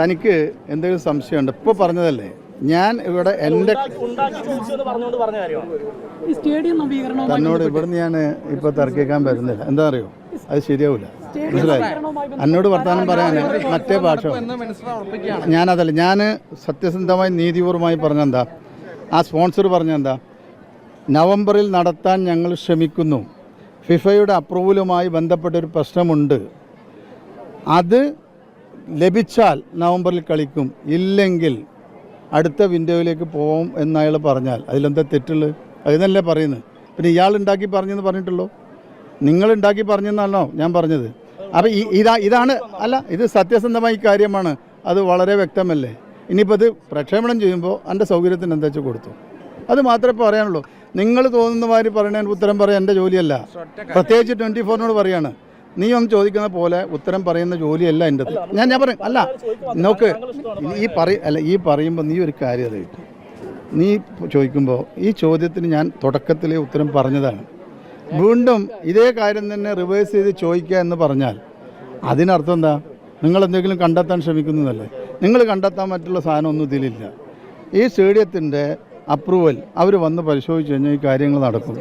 തനിക്ക് എന്തെങ്കിലും സംശയമുണ്ട്. ഇപ്പോൾ പറഞ്ഞതല്ലേ? ഞാൻ ഇവിടെ എന്റെ ഉണ്ടാക്കി ചോദിച്ചു എന്ന് പറഞ്ഞുകൊണ്ട് പറഞ്ഞ കാര്യമാണ്? ഈ സ്റ്റേഡിയം നവീകരണവുമായി തന്നോട് ഇവിടുന്ന് ഞാൻ ഇപ്പൊ തർക്കിക്കാൻ വരുന്നില്ല എന്താ അറിയോ? അത് ശരിയാവില്ല മനസ്സിലായി? എന്നോട് വർത്തമാനം പറയാൻ മറ്റേ ഭാഷ ഞാനതല്ല ഞാൻ സത്യസന്ധമായി നീതിപൂർവമായി പറഞ്ഞെന്താ? ആ സ്പോൺസർ പറഞ്ഞെന്താ? നവംബറിൽ നടത്താൻ ഞങ്ങൾ ശ്രമിക്കുന്നു. ഫിഫയുടെ അപ്രൂവലുമായി ബന്ധപ്പെട്ടൊരു പ്രശ്നമുണ്ട്. അത് ലഭിച്ചാൽ നവംബറിൽ കളിക്കും. ഇല്ലെങ്കിൽ അടുത്ത വിൻഡോയിലേക്ക് പോകും എന്ന് അയാൾ പറഞ്ഞാൽ അതിലെന്താ തെറ്റുള്ളത് അതിനല്ലേ പറയുന്നത്. പിന്നെ ഇയാൾ ഉണ്ടാക്കി പറഞ്ഞെന്ന് പറഞ്ഞിട്ടുള്ളൂ? നിങ്ങൾ ഉണ്ടാക്കി പറഞ്ഞെന്നാണോ ഞാൻ പറഞ്ഞത്? അപ്പം ഈ ഇതാ ഇതാണ് അല്ല ഇത് സത്യസന്ധമായി കാര്യമാണ്. അത് വളരെ വ്യക്തമല്ലേ? ഇനിയിപ്പോൾ അത് പ്രക്ഷേപണം ചെയ്യുമ്പോൾ എന്റെ സൗകര്യത്തിന് എന്താ വെച്ചാൽ കൊടുത്തു? അത് മാത്രമേ പറയാനുള്ളൂ. നിങ്ങൾ തോന്നുന്ന മാതിരി പറയണതിന് ഉത്തരം പറയാൻ എന്റെ ജോലിയല്ല. പ്രത്യേകിച്ച് ട്വന്റി ഫോറിനോട് പറയാണ്. നീ ഒന്ന് ചോദിക്കുന്ന പോലെ ഉത്തരം പറയുന്ന ജോലിയല്ല എന്റെ ഞാൻ ഞാൻ പറയും അല്ല നോക്ക് ഈ പറയ അല്ല ഈ പറയുമ്പോൾ നീ ഒരു കാര്യം അറിയും. നീ ചോദിക്കുമ്പോൾ ഈ ചോദ്യത്തിന് ഞാൻ തുടക്കത്തിലെ ഉത്തരം പറഞ്ഞതാണ്. വീണ്ടും ഇതേ കാര്യം തന്നെ റിവേഴ്സ് ചെയ്ത് ചോദിക്കുക എന്ന് പറഞ്ഞാൽ അതിനർത്ഥം എന്താ? നിങ്ങൾ എന്തെങ്കിലും കണ്ടെത്താൻ ശ്രമിക്കുന്നതല്ലേ? നിങ്ങൾ കണ്ടെത്താൻ സാധനം സാധനമൊന്നും ഇതിലില്ല. ഈ സ്റ്റേഡിയത്തിന്റെ അപ്രൂവൽ അവർ വന്ന് പരിശോധിച്ച് കഴിഞ്ഞാൽ ഈ കാര്യങ്ങൾ നടക്കും.